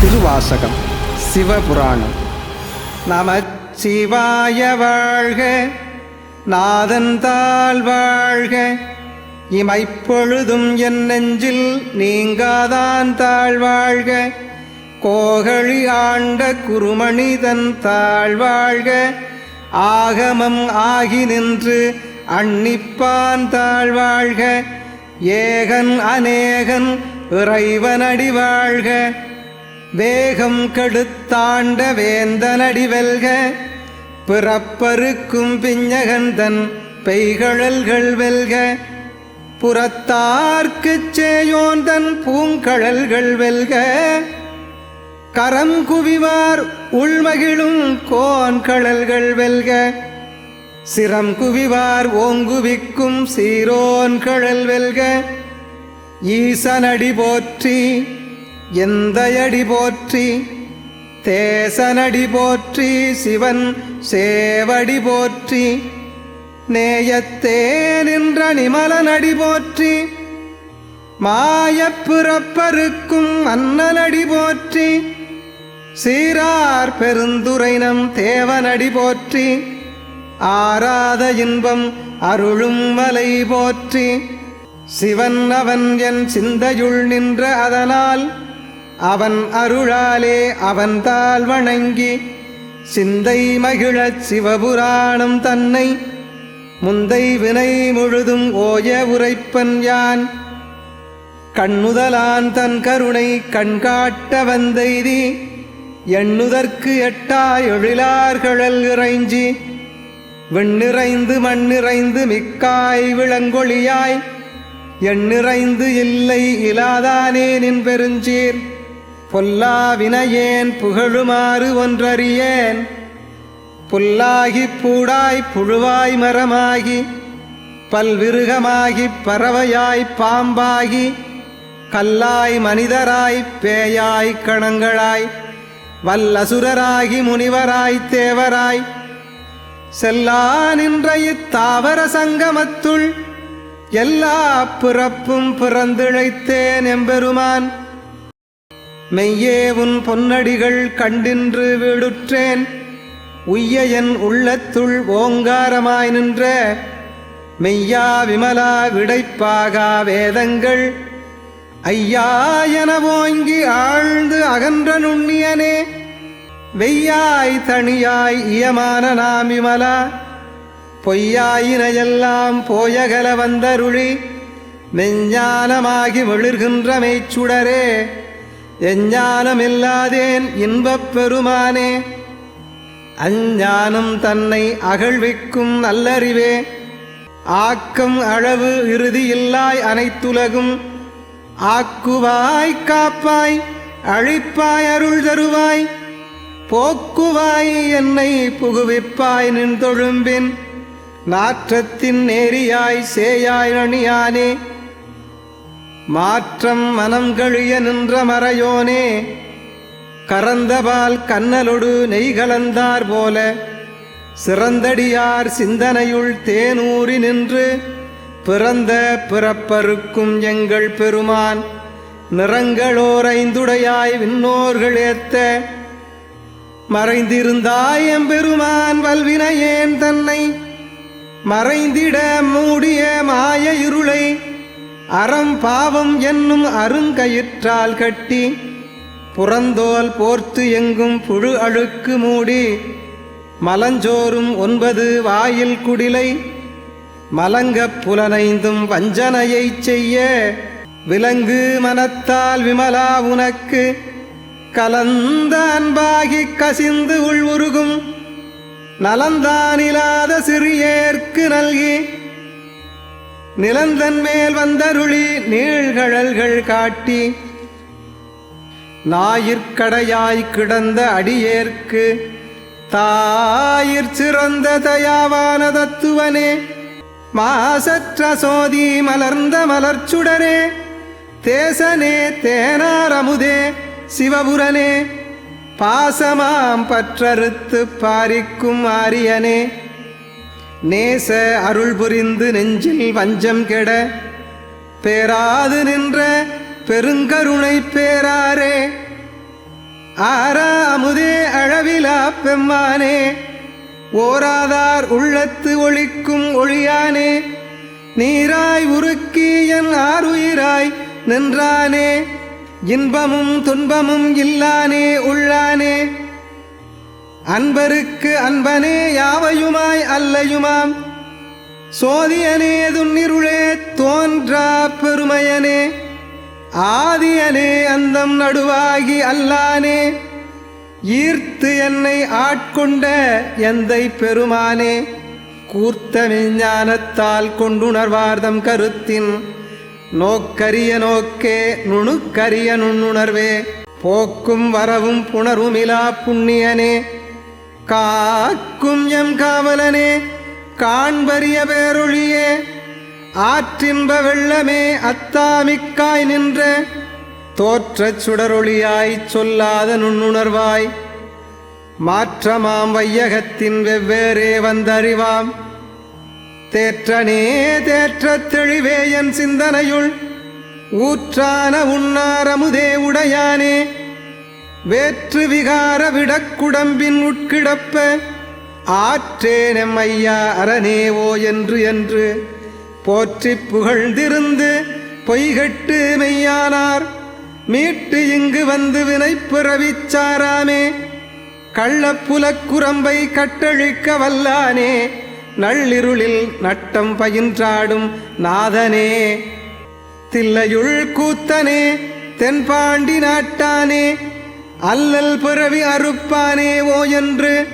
திருவாசகம் சிவபுராணம். நமச்சிவாய வாழ்க நாதன் தாழ் வாழ்க. இமைப்பொழுதும் என் நெஞ்சில் நீங்காதான் தாழ்வாழ்க. கோகழி ஆண்ட குருமணிதன் தாழ்வாழ்க. ஆகமம் ஆகி நின்று அன்னிப்பான் தாழ்வாழ்க. ஏகன் அநேகன் இறைவனடி வாழ்க. வேகம் கெடுத்தாண்ட வேந்தனடி வெல்க. பிறப்பருக்கும் பிஞ்சகந்தன் பெய்கழல்கள் வெல்க. புறத்தார்க்குச் சேயோந்தன் பூங்கழல்கள் வெல்க. கரம் குவிவார் உள்மகிழும் கோன்கழல்கள் வெல்க. சிரம் குவிவார் ஓங்குவிக்கும் சீரோன் கழல் வெல்க. ஈசனடி போற்றி எந்தையடி போற்றி தேசனடி போற்றி சிவன் சேவடி போற்றி. நேயத்தே நின்ற நிமலனடி போற்றி மாயப்புறப்பருக்கும் அன்னலடி போற்றி சீரார் பெருந்துரைனம் தேவனடி போற்றி ஆராத இன்பம் அருளும் மலை போற்றி சிவன் அவன் என் சிந்தையுள் நின்ற அதனால் அவன் அருளாலே அவன் தாள் வணங்கி சிந்தை மகிழச் சிவபுராணம் தன்னை முந்தை வினை முழுதும் ஓய உரைப்பன் யான்? கண்ணுதலான் தன் கருணை கண்காட்ட வந்தெய்தி எண்ணுதற்கு எட்டாய் எழிலார்களல் இறைஞ்சி. விண்ணிறைந்து மண்ணிறைந்து மிக்காய் விளங்கொழியாய் எண்ணிறைந்து இல்லை இலாதானே நின் பெருஞ்சீர். பொல்லா வினையேன் புகழுமாறு ஒன்றறியேன். புல்லாகி பூடாய் புழுவாய் மரமாகி பல்விருகமாகிப் பறவையாய் பாம்பாகி கல்லாய் மனிதராய் பேயாய் கணங்களாய் வல்லசுரராகி முனிவராய் தேவராய் செல்லா நின்ற இத்தாவர சங்கமத்துள் எல்லா பிறப்பும் பிறந்திழைத்தேன் எம்பெருமான். மெய்யே உன் பொன்னடிகள் கண்டின்று விடுற்றேன். உய்ய என் உள்ளத்துள் ஓங்காரமாய் நின்ற மெய்யா விமலா விடைப்பாகா வேதங்கள். ஐயா என ஓங்கி ஆழ்ந்து அகன்ற நுண்ணியனே வெய்யாய் தனியாய் இயமான நாம் விமலா. பொய்யாயினையெல்லாம் போயகல வந்தருளி மெஞ்ஞானமாகி மிளிர்கின்ற மெய்ச்சுடரே எஞ்ஞானமில்லாதேன் இன்பப் பெருமானே. அஞ்ஞானம் தன்னை அகழ்விக்கும் நல்லறிவே. ஆக்கம் அளவு இறுதியில்லாய் அனைத்துலகும். ஆக்குவாய் காப்பாய் அழிப்பாய் அருள் தருவாய். போக்குவாய் என்னை புகுவிப்பாய் நின் தொழும்பின். நாற்றத்தின் நேரியாய் சேயாய் அணியானே மாற்றம் மனம் கழிய நின்ற மறையோனே. கறந்தபால் கண்ணலொடு நெய்கலந்தார் போல சிறந்தடியார் சிந்தனையுள் தேனூறி நின்று பிறந்த பிறப்பருக்கும் எங்கள் பெருமான் நிறங்களோர் ஐந்துடையாய் விண்ணோர்கள் ஏத்த மறைந்திருந்தாய் எம்பெருமான் வல்வினையேன் தன்னை மறைந்திட மூடிய மாய இருளை அறம் பாவம் என்னும் அருங்கயிற்றால் கட்டி புறந்தோல் போர்த்து எங்கும் புழு அழுக்கு மூடி மலஞ்சோறும் ஒன்பது வாயில் குடிலை மலங்கப் புலனைந்தும் வஞ்சனையைச் செய்ய விலங்கு மனத்தால் விமலா உனக்கு கலந்த அன்பாகிக் கசிந்து உள்வுருகும் நலந்தானிலாத சிறியேற்கு நல்கி நிலந்தன் மேல் வந்தருளி நீழ்கழல்கள் காட்டி ஞாயிற்கடையாய் கிடந்த அடியேற்கு தாயிற் சிறந்த தயாவான தத்துவனே மாசற்ற சோதி மலர்ந்த மலர்ச்சுடரே தேசனே தேனாரமுதே சிவபுரனே பாசமாம் பற்றறுத்து பாரிக்கும் ஆரியனே. நேச அருள் புரிந்து நெஞ்சில் வஞ்சம் கெட பேராது நின்ற பெருங்கருணை பேராரே ஆரா அமுதே அழவிலா பெம்மானே ஓராதார் உள்ளத்து ஒழிக்கும் ஒளியானே நீராய் உருக்கி என் ஆறுயிராய் நின்றானே இன்பமும் துன்பமும் இல்லானே உள்ளானே. அன்பருக்கு அன்பனே யாவையுமாய் அல்லையுமாம்? சோதியனே துன்னிருளே தோன்றா பெருமையனே. ஆதியனே அந்தம் நடுவாகி அல்லானே ஈர்த்து என்னை ஆட்கொண்ட எந்தை பெருமானே கூர்த்த விஞ்ஞானத்தால் கொண்டுணர்வார்தம் கருத்தின் நோக்கரிய நோக்கே நுணுக்கரிய நுண்ணுணர்வே போக்கும் வரவும் புணர்வுமிலா புண்ணியனே காக்கும் எம் காவலனே காண்பரிய பேரொழியே ஆற்றின்ப வெள்ளமே அத்தாமிக்காய் நின்ற தோற்றச் சுடரொளியாய்ச் சொல்லாத நுண்ணுணர்வாய். மாற்றமாம் வையகத்தின் வெவ்வேறே வந்தறிவாம். தேற்றனே தேற்றத் தெளிவே என் சிந்தனையுள். ஊற்றான உண்ணாரமுதே உடையானே. வேற்று விகார விடக்குடம்பின் உட்கிடப்ப. ஆற்றேனெம் ஐயா அரணேவோ என்று என்று போற்றிப் புகழ்ந்திருந்து பொய்கட்டு மெய்யானார். மீட்டு இங்கு வந்து வினைப்புறவிச்சாராமே. கள்ளப்புலக்குரம்பை கட்டழிக்க வல்லானே. நள்ளிருளில் நட்டம் பயின்றாடும் நாதனே. தில்லையுள் கூத்தனே தென்பாண்டி நாட்டானே. அல்லல் பிறவி அறுப்பானே ஓ என்று.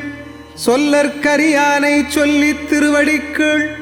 சொல்லற்கரியானை சொல்லித் திருவடிக்குள்